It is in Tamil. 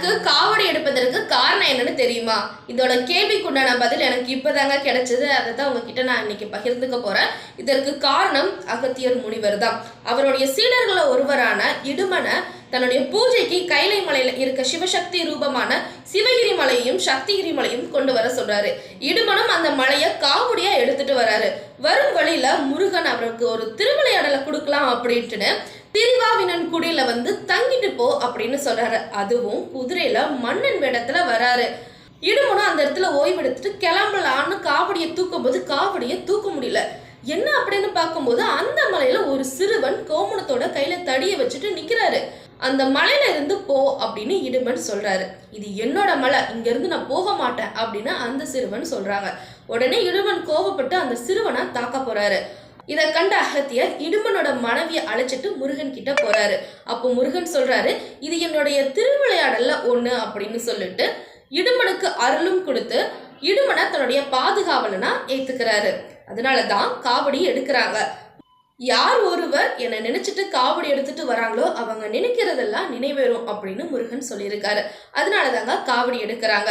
இடுமனுக்கு காவடி எடுப்பதற்கு காரணம் என்னன்னு தெரியுமா? இதோட கேள்விக்குண்டான பதில் எனக்கு இப்பதாங்க கிடைச்சது. அதை தான் உங்ககிட்ட நான் இன்னைக்கு பகிர்ந்துக்க போறேன். இதற்கு காரணம் அகத்தியர் முனிவர் தான் அவருடைய சீடர்களை ஒருவரான இடுமனை தன்னுடைய பூஜைக்கு கைலை மலையில இருக்க சிவசக்தி ரூபமான சிவகிரி மலையையும் சக்திகிரி மலையும் கொண்டு வர சொல்றாரு. இடுமனும் அந்த மலையை காவடியா எடுத்துட்டு வராரு. வரும் வழியில முருகன் அவருக்கு ஒரு திருவிளையாடலை கொடுக்கலாம் அப்படின்ட்டுன்னு திருவாவினன் குடியில வந்து தங்கிட்டு போ அப்படின்னு சொல்றாரு. அதுவும் குதிரையில மன்னன் வேடத்துல வராரு. இடுமனும் அந்த இடத்துல ஓய்வெடுத்துட்டு கிளம்பலான்னு காவடியை தூக்கும் போது காவடியை தூக்க முடியல. என்ன அப்படின்னு பார்க்கும்போது அந்த மலையில ஒரு சிறுவன் கோமணத்தோட கையில தடியை வச்சுட்டு நிக்கிறாரு. அந்த மலையில இருந்து போ அப்படின்னு இடுமன் சொல்றாரு. இது என்னோட மலை இங்க இருந்து நான் போக மாட்டேன் அப்படின்னு அந்த சிறுவன் சொல்றாங்க. உடனே இடுமன் கோவப்பட்டு அந்த சிறுவனை தாக்க போறாரு. இதை கண்ட அகத்தியர் இடுமனோட மனைவியை அழைச்சிட்டு முருகன் கிட்ட போறாரு. அப்போ முருகன் சொல்றாரு இது என்னுடைய திருவிளையாடல்ல ஒண்ணு அப்படின்னு சொல்லிட்டு இடுமனுக்கு அருளும் கொடுத்து இடுமனை தன்னுடைய பாதுகாவலனா ஏத்துக்கிறாரு. அதனால தான் காவடி எடுக்கிறாங்க. யார் ஒருவர் என்னை நினைச்சிட்டு காவடி எடுத்துட்டு வராங்களோ அவங்க நினைக்கிறதெல்லாம் நினைவேறும் அப்படின்னு முருகன் சொல்லியிருக்காரு. அதனால தாங்க காவடி எடுக்கிறாங்க.